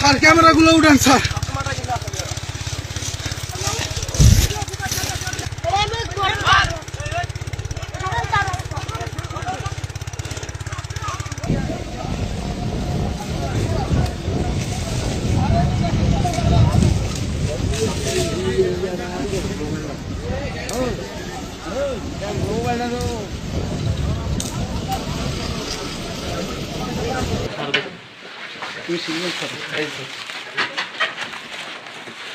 Sir ক্যামেরাগুলো উঠান sir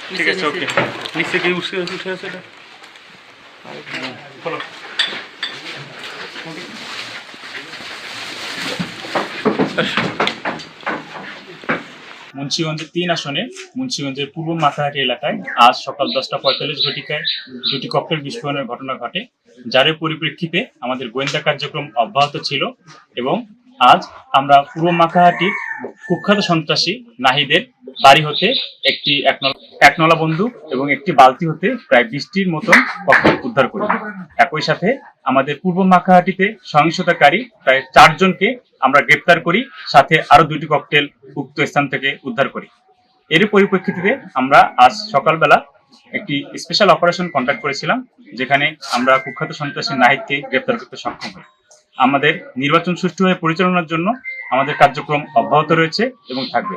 ঠিক আছে ওকে নিচে কি উঠে উঠে আছে এটা? বলো মুন্সিগঞ্জের তিন আসনে, মুন্সিগঞ্জের পূর্ব মাথাহাটি এলাকায় আজ সকাল দশটা পঁয়তাল্লিশ ঘটিকায় দুটি ককটেল বিস্ফোরণের ঘটনা ঘটে, যার পরিপ্রেক্ষিতে আমাদের গোয়েন্দা কার্যক্রম অব্যাহত ছিল এবং আজ আমরা পূর্ব মাথাহাটির কুখ্যাত সন্ত্রাসী নাহিদের বাড়ি হতে একটি একনলা একনলা বন্দুক এবং একটি বালতি হতে প্রায় বৃষ্টির মতন ককটেল উদ্ধার করি। একই সাথে আমাদের পূর্ব মাখাহাটিতে সহিংসতাকারী প্রায় চারজনকে আমরা গ্রেপ্তার করি, সাথে আরও দুটি ককটেল উক্ত স্থান থেকে উদ্ধার করি। এর পরিপ্রেক্ষিতে আমরা আজ সকালবেলা একটি স্পেশাল অপারেশন কন্ডাক্ট করেছিলাম, যেখানে আমরা কুখ্যাত সন্ত্রাসী নাহিদকে গ্রেপ্তার করতে সক্ষম হই। আমাদের নির্বাচন সুষ্ঠুভাবে পরিচালনার জন্য আমাদের কার্যক্রম অব্যাহত রয়েছে এবং থাকবে।